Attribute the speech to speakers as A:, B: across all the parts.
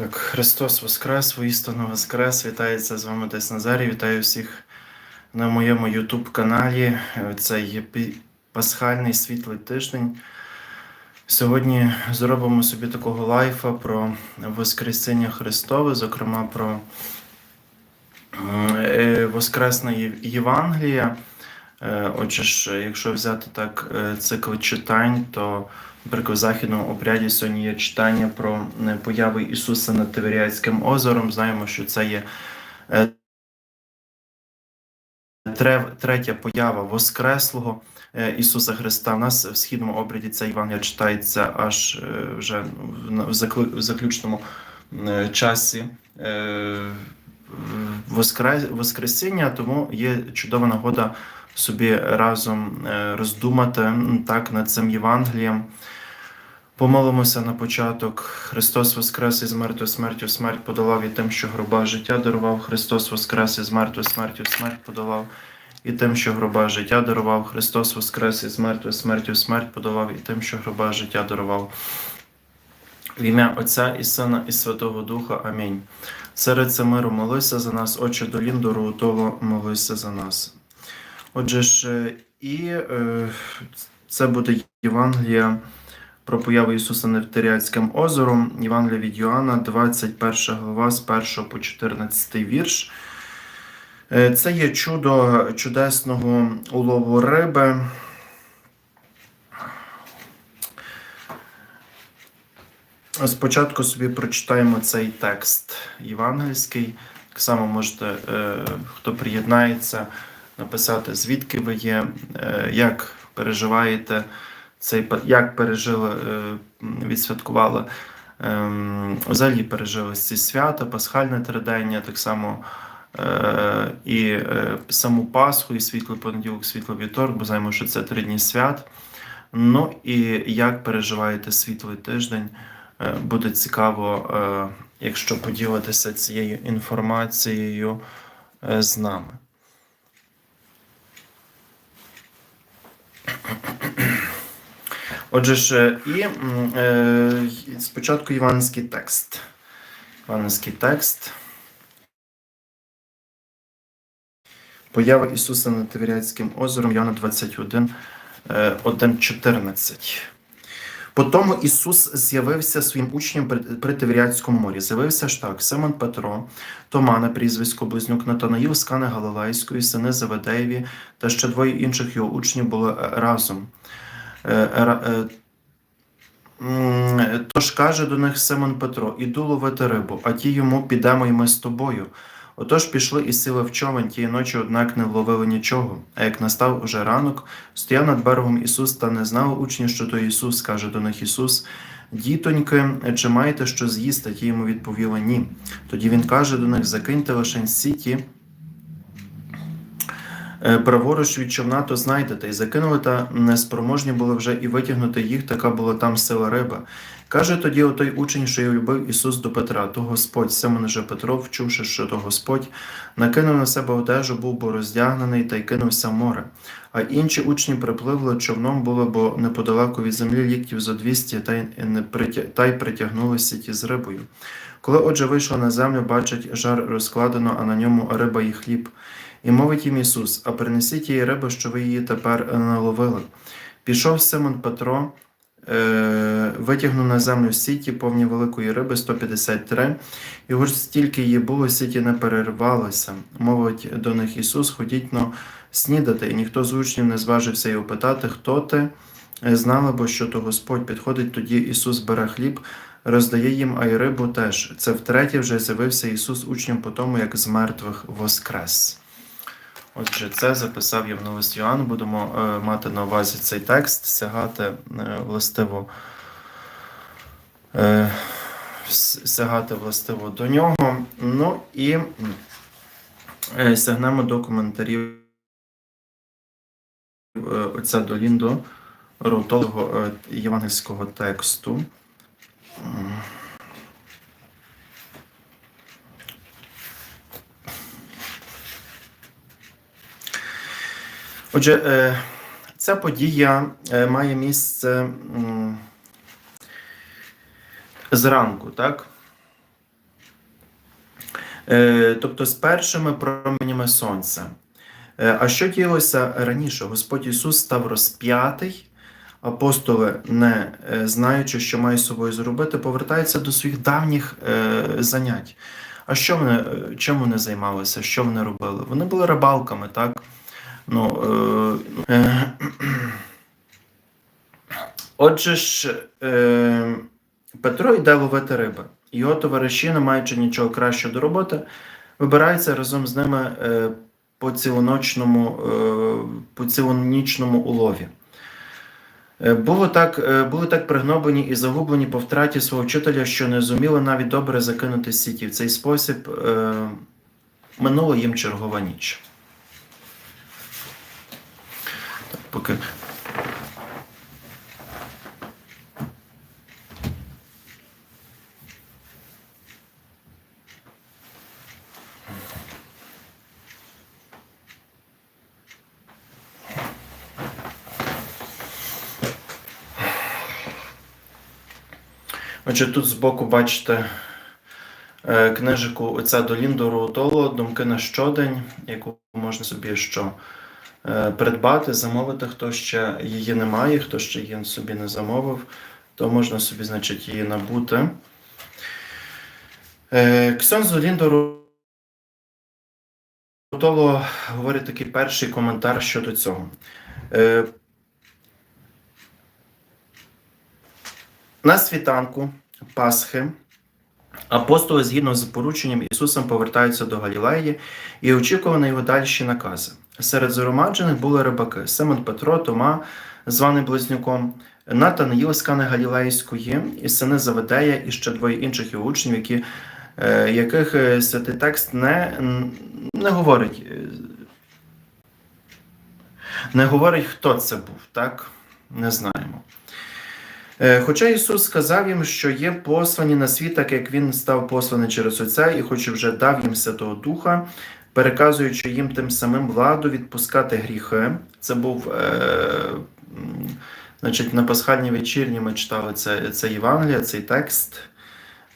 A: Так, Христос Воскрес, воістину Воскрес. Вітається з вами Десь Назарій. Вітаю всіх на моєму YouTube каналі. Це є пасхальний світлий тиждень. Сьогодні зробимо собі такого лайфа про Воскресіння Христове, зокрема про е, Воскресне Євангелія. Е, Отже ж, якщо взяти так е, цикл читань, то Наприклад, в західному обряді сьогодні є читання про е, появи Ісуса над Тиверіадським озером. Знаємо, що це є третя поява Воскреслого Ісуса Христа. У нас в східному обряді ця Євангелія читається аж вже в заключному часі Воскресіння, тому є чудова нагода собі разом е, роздумати так над цим Євангелієм. Помолимося на початок. Христос Воскрес із мертвою смертю смерть подолав і тим, що гроба життя дарував. Христос Воскрес із мертвою смертю смерть подолав і тим, що гроба життя дарував. Христос Воскрес із мертвою смертю смерть подолав і тим, що гроба життя дарував. В ім'я Отця і Сина і Святого Духа. Амінь. Царице миру, молися за нас, Отче долін дороготово, молися за нас. Отже ж, е, і е, це буде Євангелія про появу Ісуса Тиріадським озером, Євангелія від Йоанна, 21 глава з 1 по 14 вірш. Е, Це є чудо чудесного улову риби. Спочатку собі прочитаємо цей текст євангельський. Так само можете, хто приєднається, написати, звідки ви є, е, як переживаєте цей як пережили, е, відсвяткували ем, взагалі пережили ці свята, пасхальне тридення, так само е, і саму Пасху, і світлий понеділок, світлий вівторок, бо знаємо, що це три дні свят. Ну і як переживаєте світлий тиждень? Буде цікаво, якщо поділитися цією інформацією з нами. Отже ж, і е, спочатку іванський текст. Іванський текст. Поява Ісуса над Тивіряцьким озером Йоанна 21, е, 1.14. По тому Ісус з'явився своїм учням при, Тиверіадському морі. З'явився ж так: Симон Петро, Тома на прізвисько Близнюк Натанаїл з Кани Галилейської, сини Заведеєві та ще двоє інших його учнів були е, разом. Е, е, Тож каже до них Симон Петро: Іду ловити рибу, а ті йому підемо й ми з тобою. Отож пішли і сіли в човен тієї ночі, однак не вловили нічого. А як настав уже ранок, стояв над берегом Ісус та не знали учні, що то Ісус, каже до них Ісус. Дітоньки, чи маєте що з'їсти? Ті йому відповіли ні. Тоді він каже до них: закиньте лише сіті Е, праворуч від човна, то знайдете, і закинули, та неспроможні були вже і витягнути їх, така була там сила риба. Каже тоді отой учень, що й любив Ісус до Петра, то Господь, Симон же Петро, вчувши, що то Господь, накинув на себе одежу, був бо роздягнений та й кинувся в море. А інші учні припливли човном було, бо неподалеку від землі ліктів зо 200, та й, не притя... та й притягнули сіті з рибою. Коли отже вийшли на землю, бачать жар розкладено, а на ньому риба і хліб. І мовить їм Ісус, а принесіть її риби, що ви її тепер наловили. Пішов Симон Петро, витягнув на землю сіті, повні великої риби 153, і ось стільки її було, сіті не перервалося. Мовить до них Ісус, ходіть но снідати, і ніхто з учнів не зважився його питати, хто ти. Е, Знали бо, що то Господь підходить, тоді Ісус бере хліб, роздає їм, а й рибу теж. Це втретє вже з'явився Ісус учням по тому, як з мертвих воскрес. Отже, це записав Євангелист Йоанн. Будемо е, мати на увазі цей текст, сягати е, властиво, е, сягати властиво до нього. Ну і е, сягнемо до коментарів е, отця Доліндо, того е, євангельського тексту. Отже, е, ця подія е, має місце зранку, так? Е, тобто з першими променями сонця. А що діялося раніше? Господь Ісус став розп'ятий, апостоли, не знаючи, що мають з собою зробити, повертаються до своїх давніх занять. А що вони, чим вони займалися? Що вони робили? Вони були рибалками, так? Ну, е, е, отже ж, е, Петро йде ловити риби. Його товариші, не маючи нічого кращого до роботи, вибираються разом з ними е, по цілоночному, е, по цілонічному улові. Е, Було так, е, були так пригноблені і загублені по втраті свого вчителя, що не зуміли навіть добре закинути сіті. В цей спосіб е, минула їм чергова ніч. Так, поки. Отже, тут збоку бачите е, книжику отця Доліндо Роутоло Думки на щодень, яку можна собі що придбати, замовити, хто ще її не має, хто ще її собі не замовив, то можна собі, значить, її набути. Е, Ксьонз Доліндо Роутоло говорить такий перший коментар щодо цього. Е, На світанку Пасхи апостоли згідно з порученням Ісусом повертаються до Галілеї і очікували його дальші накази. Серед згромаджених були рибаки Симон Петро, Тома, званий Близнюком, Натанаїл з Кани Галілейської, і сини Заведея, і ще двоє інших його учнів, які, е, яких е, святий текст не, не говорить. е, Не говорить, хто це був, так? Не знаємо. Хоча Ісус сказав їм, що є послані на світ, так як Він став посланий через Отця, і хоч вже дав їм Святого Духа, переказуючи їм тим самим владу відпускати гріхи. Це був, е, значить, на пасхальній вечірні ми читали це, це Євангелія, цей текст,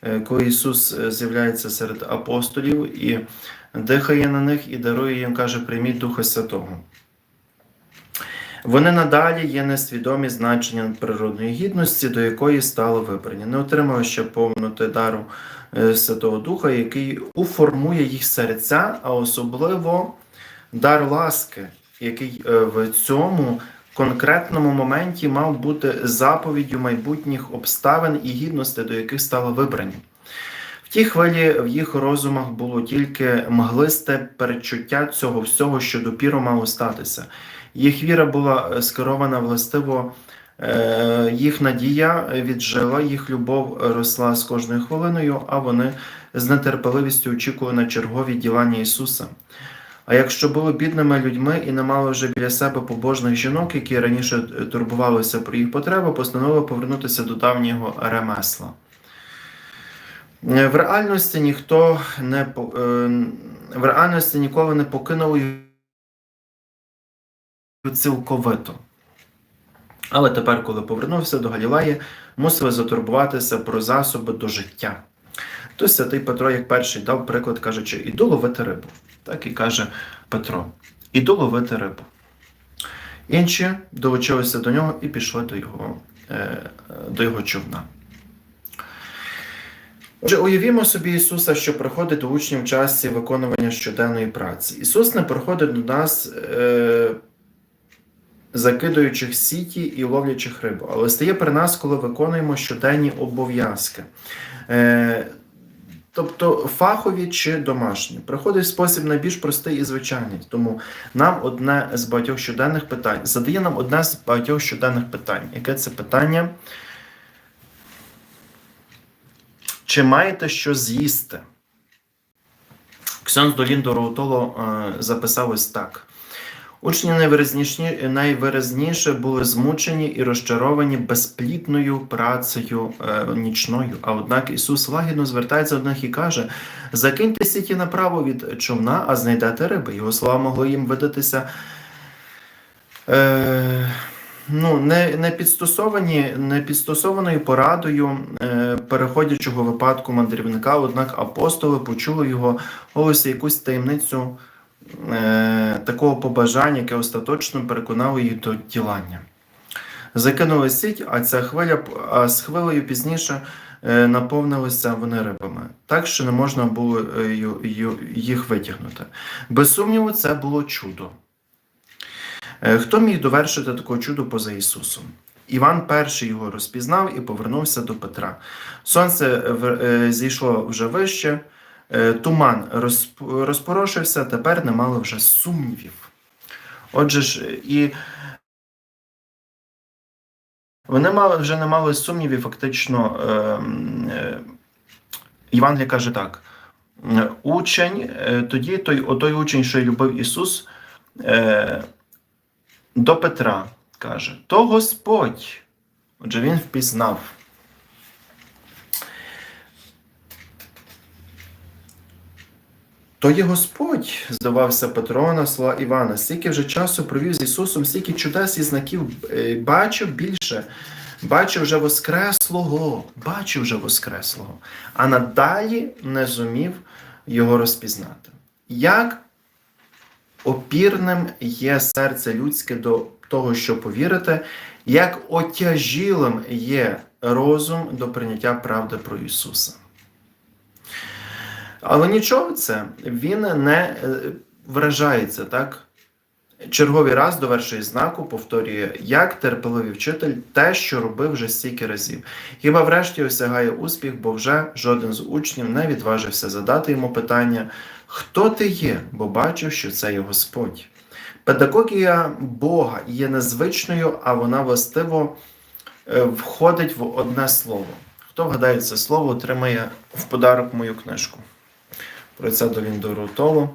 A: е, коли Ісус е, з'являється серед апостолів і дихає на них і дарує їм, каже, прийміть Духа Святого. Вони надалі є несвідомі значення природної гідності, до якої стали вибрані. Не отримали ще повноти дару Святого Духа, який уформує їх серця, а особливо дар ласки, який е, в цьому конкретному моменті мав бути заповіддю майбутніх обставин і гідностей, до яких стали вибрані. В тій хвилі в їх розумах було тільки мглисте передчуття цього всього, що допіру мало статися. Їх віра була е, скерована властиво, е, їх надія віджила, їх любов росла з кожною хвилиною, а вони з нетерпеливістю очікували на чергові ділання Ісуса. А якщо були бідними людьми і не мали вже біля себе побожних жінок, які раніше е, турбувалися про їх потреби, постановили повернутися до давнього ремесла. Е, В реальності ніхто не е, в реальності ніколи не покинули цілковито. Але тепер, коли повернувся до Галілеї, мусили затурбуватися про засоби до життя. То святий Петро, як перший, дав приклад, кажучи, іду ловити рибу. Так і каже Петро: іду ловити рибу. Інші долучилися до нього і пішли до його, е, до його човна. Отже, уявімо собі Ісуса, що приходить до учнів в часі виконування щоденної праці. Ісус не приходить до нас, е, закидуючих сіті і ловлячих рибу, але стає при нас, коли виконуємо щоденні обов'язки. Е, Тобто фахові чи домашні. Приходить спосіб найбільш простий і звичайний. Тому нам одне з багатьох щоденних питань задає нам одне з багатьох щоденних питань. Яке це питання? Чи маєте що з'їсти? Ксьонз Доліндо Роутоло е, записав ось так. Учні найвиразніше, найвиразніше були змучені і розчаровані безплідною працею е, нічною. А однак Ісус лагідно звертається до них і каже: Закиньте сіті направо від човна, а знайдете риби. Його слова могли їм видатися. Е, ну, не, не, підстосовані, не підстосованою порадою е, переходячого випадку мандрівника, однак апостоли почули його голосі якусь таємницю е, такого побажання, яке остаточно переконало їх до ділання. Закинули сіть, а ця хвиля, а з хвилею пізніше е, наповнилися вони рибами, так що не можна було е, ю- їх витягнути. Без сумніву, це було чудо. Е, Хто міг довершити таке чудо поза Ісусом? Іван перший його розпізнав і повернувся до Петра. Сонце е, е, зійшло вже вище, е, туман розп- розпорошився, тепер не мали вже сумнівів. Отже ж, е, і вони мали, вже не мали сумнівів, фактично. Е, е, Євангелія каже так: е, учень, е, тоді той, отой учень, що й любив Ісус, е, до Петра каже: То Господь. Отже, він впізнав. То є Господь, здавався Петро на слова Івана. Стільки вже часу провів з Ісусом, стільки чудес і знаків е, бачив більше. Бачив вже Воскреслого, бачив вже Воскреслого, а надалі не зумів його розпізнати. Як опірним є серце людське до того, що повірити, як отяжілим є розум до прийняття правди про Ісуса. Але нічого це, він не е, вражається, так? Черговий раз до вершої знаку повторює, як терпеливий вчитель те, що робив вже стільки разів. Хіба врешті осягає успіх, бо вже жоден з учнів не відважився задати йому питання, хто ти є, бо бачив, що це є Господь. Педагогія Бога є незвичною, а вона властиво е, входить в одне слово. Хто вгадає це слово, отримає в подарок мою книжку. Про це до Ліндору Толу.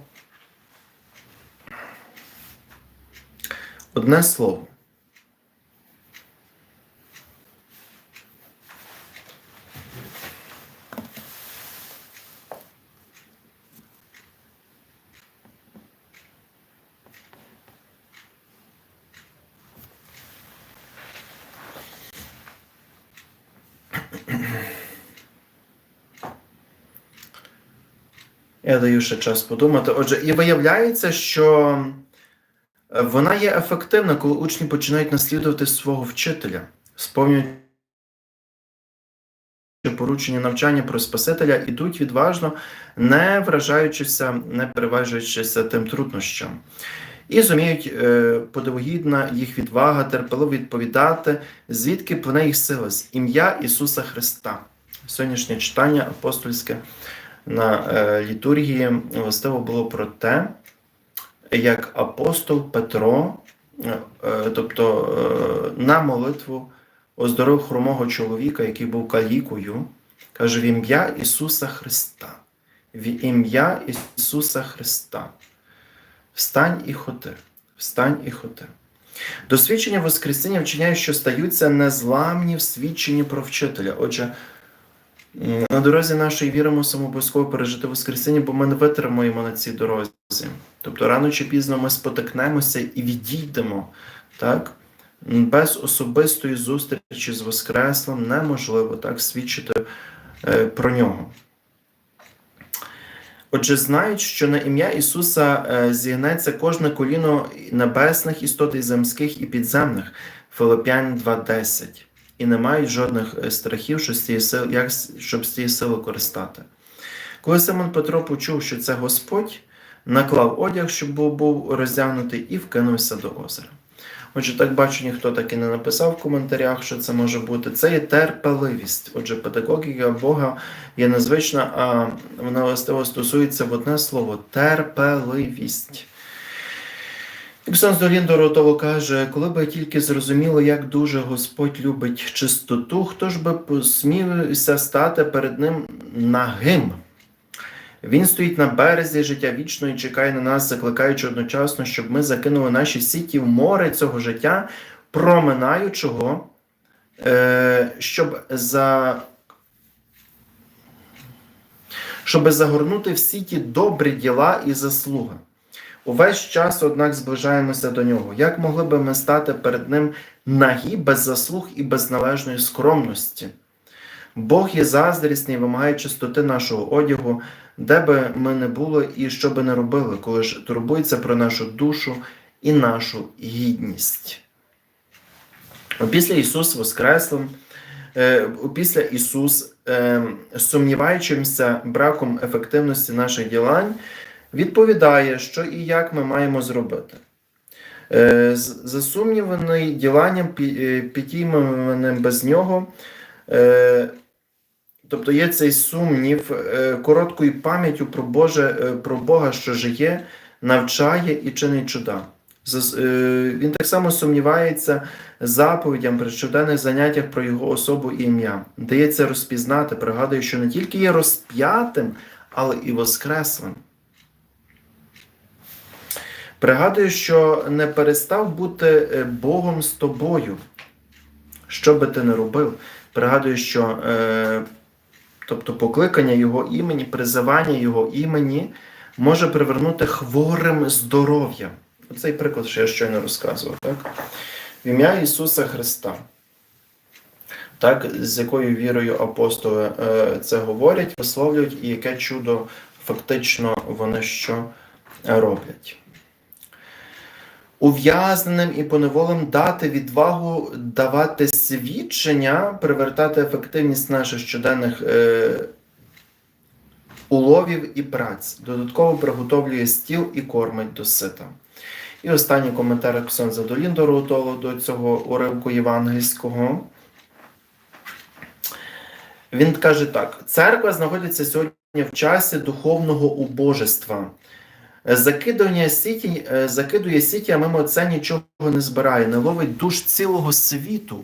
A: Одне слово. Я даю ще час подумати. Отже, і виявляється, що е, вона є ефективна, коли учні починають наслідувати свого вчителя, сповнюють поручення навчання про Спасителя, ідуть відважно, не вражаючися, не переважуючися тим труднощам. І зуміють е, подивогідна їх відвага, терпеливо відповідати, звідки плине їх сила з ім'я Ісуса Христа. Сьогоднішнє читання апостольське на е, літургії властиво було про те, як апостол Петро, е, е, тобто на молитву оздоровив хромого чоловіка, який був калікою, каже в ім'я Ісуса Христа. В ім'я Ісуса Христа. Встань і ходи, встань і ходи. Досвідчення Воскресіння вчиняє, що стаються незламні в свідченні про вчителя. Отже, на дорозі нашої віри мусимо обов'язково пережити Воскресіння, бо ми не витримаємо на цій дорозі. Тобто рано чи пізно ми спотикнемося і відійдемо. Так? Без особистої зустрічі з Воскреслим неможливо так свідчити е, про нього. Отже, знають, що на ім'я Ісуса е, зігнеться кожне коліно небесних істот і земських і підземних. Филип'ян 2.10. І не мають жодних е, страхів, що з цієї сили, як, щоб з цієї сили користати. Коли Симон Петро почув, що це Господь, наклав одяг, щоб був, був роздягнутий, і вкинувся до озера. Отже, так бачу, ніхто так і не написав в коментарях, що це може бути. Це є терпеливість. Отже, педагогіка Бога є незвична, а вона властиво стосується в одне слово терпеливість. І Псалм Доротово каже, коли би тільки зрозуміло, як дуже Господь любить чистоту, хто ж би посмівся стати перед ним нагим? Він стоїть на березі життя вічно і чекає на нас, закликаючи одночасно, щоб ми закинули наші сіті в море цього життя, проминаючого, е, щоб за. Щоб загорнути всі ті добрі діла і заслуги. Увесь час, однак, зближаємося до нього. Як могли би ми стати перед ним нагі, без заслуг і без належної скромності. Бог є заздрісний, вимагає чистоти нашого одягу, де би ми не були і що би не робили, коли ж турбується про нашу душу і нашу гідність. Після Ісус Воскреслим, е, після Ісус, е, сумніваючимся браком ефективності наших ділань, відповідає, що і як ми маємо зробити. Е, Засумніваний діланням, е, підійманим без нього, е, тобто є цей сумнів короткою пам'яттю про, Боже, про Бога, що жиє, навчає і чинить чуда. Він так само сумнівається заповідям при щоденних заняттях про його особу і ім'я. Дається розпізнати, пригадує, що не тільки є розп'ятим, але і воскреслим. Пригадую, що не перестав бути е, Богом з тобою. Що би ти не робив, пригадую, що е, тобто покликання Його імені, призивання Його імені може привернути хворим здоров'я. Оцей приклад, що я щойно розказував, так? В ім'я Ісуса Христа. Так, з якою вірою апостоли е, це говорять, висловлюють, і яке чудо фактично вони що роблять. Ув'язненим і поневолим дати відвагу давати свідчення, привертати ефективність наших щоденних е, уловів і праць. Додатково приготовлює стіл і кормить до сита. І останній коментар Ксенза Доліндору до цього уривку євангельського. Він каже так: церква знаходиться сьогодні в часі духовного убожества. Закидування сіті, е, закидує сіті, а мимо це нічого не збирає, не ловить душ цілого світу.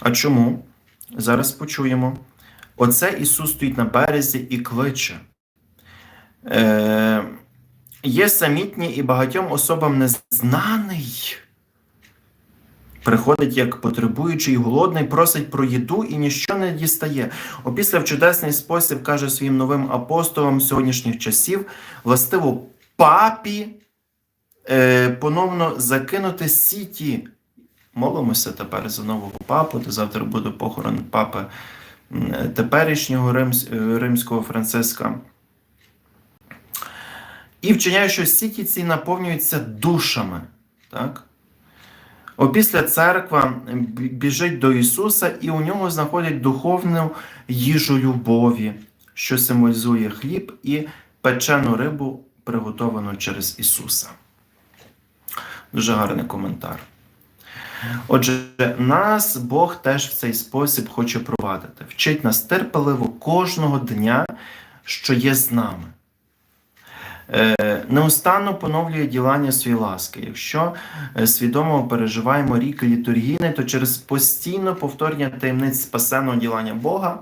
A: А чому? Зараз почуємо. Оце Ісус стоїть на березі і кличе. Е, є самітні і багатьом особам незнаний. Приходить як потребуючий, голодний, просить про їду і ніщо не дістає. Опісля в чудесний спосіб каже своїм новим апостолам сьогоднішніх часів, властиво папі е, поновно закинути сіті. Молимося тепер за нового папу, де завтра буде похорон папи теперішнього римсь, е, римського Франциска. І вчиняє, що сіті ці наповнюються душами. Так? Опісля церква біжить до Ісуса і у ньому знаходять духовну їжу любові, що символізує хліб і печену рибу, приготовану через Ісуса. Дуже гарний коментар. Отже, нас Бог теж в цей спосіб хоче провадити. Вчить нас терпеливо кожного дня, що є з нами. Е, Неустанно поновлює ділання своєї ласки. Якщо е, свідомо переживаємо рік літургійний, то через постійне повторення таємниць спасенного ділання Бога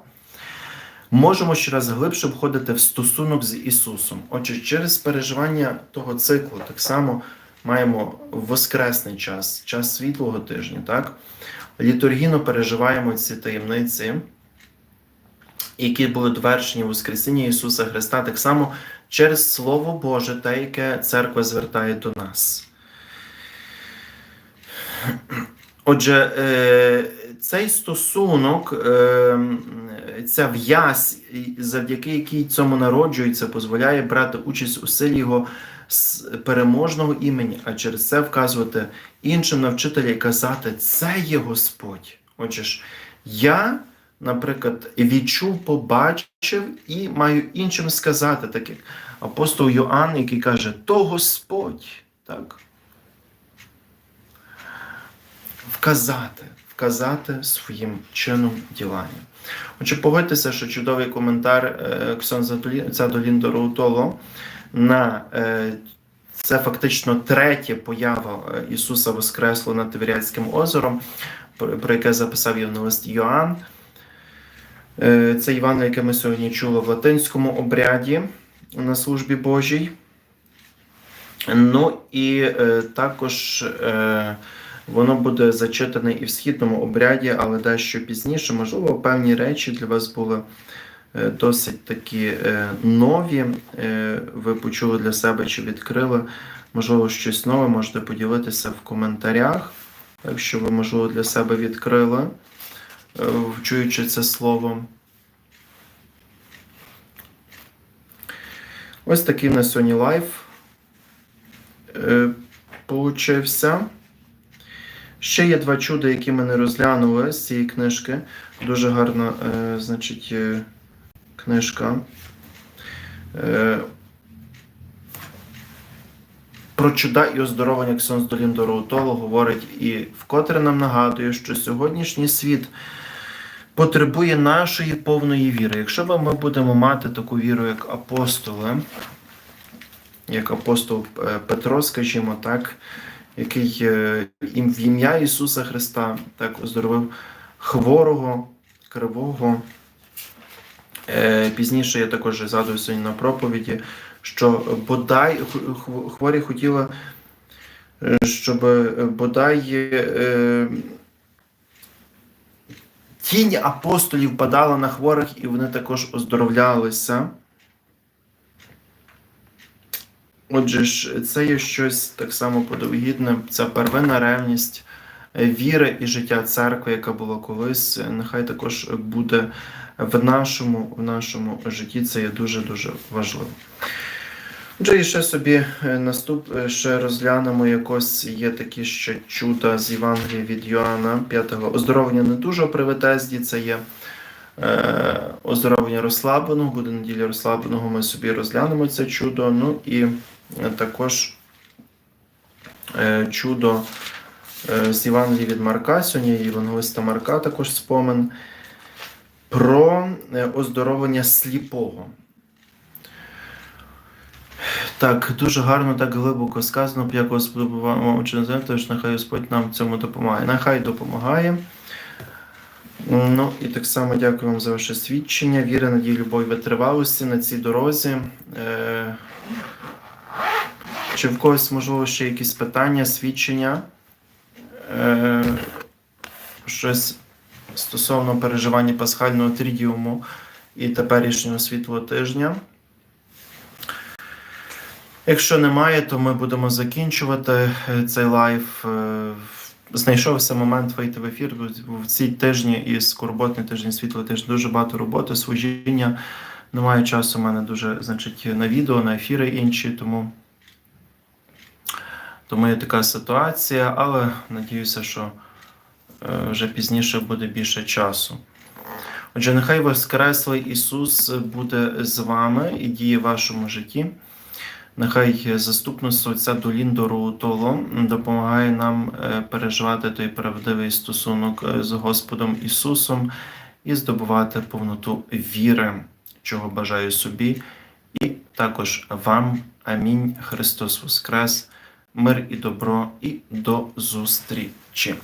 A: можемо ще раз глибше входити в стосунок з Ісусом. Отже, через переживання того циклу так само маємо воскресний час, час світлого тижня. Так? Літургійно переживаємо ці таємниці, які були довершені в Воскресінні Ісуса Христа, так само через Слово Боже, те, яке церква звертає до нас. Отже, е, цей стосунок, е, ця в'язь, завдяки якій цьому народжується, дозволяє брати участь у силі його переможного імені, а через це вказувати іншим навчителям і казати, це є Господь. Отже ж, я, наприклад, відчув, побачив і маю іншим сказати, так як апостол Йоанн, який каже, то Господь. Так? Вказати, вказати своїм чином діланням. Отже, погодьтеся, що чудовий коментар е, Ксьонза Долін Дороутоло на е, це фактично третя поява е, Ісуса Воскресло над Тиверіадським озером, про яке записав євангелист Йоанн. Е, Це Іван, яке ми сьогодні чули в латинському обряді на службі Божій. Ну і е, також е, воно буде зачитане і в східному обряді, але дещо пізніше. Можливо, певні речі для вас були досить такі нові. Ви почули для себе чи відкрили. Можливо, щось нове можете поділитися в коментарях. якщо ви, можливо, для себе відкрили, чуючи це слово. Ось такий на сьогодні лайф е, получився. Ще є два чуда, які ми не розглянули з цієї книжки. Дуже гарна, е, значить, е, книжка. Е, про чуда і оздоровлення Ксьонз Долін Дороутоло говорить і вкотре нам нагадує, що сьогоднішній світ потребує нашої повної віри. Якщо ми будемо мати таку віру, як апостоли, як апостол е, Петро, скажімо так, який е, в ім'я Ісуса Христа так оздоровив хворого, кривого. Е, Пізніше я також згадую сьогодні на проповіді, що бодай хворі хотіли, щоб бодай тінь апостолів падала на хворих, і вони також оздоровлялися. Отже ж, це є щось так само подовгідне, ця первинна реальність е, віри і життя церкви, яка була колись, нехай також буде в нашому, в нашому житті. Це є дуже-дуже важливо. Отже, і ще собі е, наступ е, ще розглянемо якось є такі ще чуда з Євангелія від Йоанна 5 оздоровлення не дуже при Ветезді, це є е, оздоровлення розслабленого, буде неділя розслабленого, ми собі розглянемо це чудо. Ну і е, також е, чудо е, з Євангелія від Марка, сьогодні Євангелиста Марка також спомин про оздоровлення сліпого. Так, дуже гарно, так глибоко сказано, як Господу буваємо чи не тож нехай Господь нам в цьому допомагає. Нехай допомагає. Ну і так само дякую вам за ваше свідчення. Віри, надії, любові, витривалості на цій дорозі. Е, чи в когось, можливо, ще якісь питання, свідчення? Е, щось стосовно переживання пасхального трідіуму і теперішнього світлого тижня. Якщо немає, то ми будемо закінчувати е, цей лайв. Е, Знайшовся момент вийти в ефір в ці тижні і скорботний тиждень, світлий тиждень дуже багато роботи, служіння. Немає часу у мене дуже, значить, на відео, на ефіри інші, тому, тому є така ситуація, але надіюся, що е, вже пізніше буде більше часу. Отже, нехай Воскреслий Ісус буде з вами і діє в вашому житті. Нехай заступництво Отця Доліндо Роутоло допомагає нам е, переживати той правдивий стосунок е, з Господом Ісусом і здобувати повноту віри, чого бажаю собі, і також вам. Амінь. Христос Воскрес, мир і добро, і до зустрічі!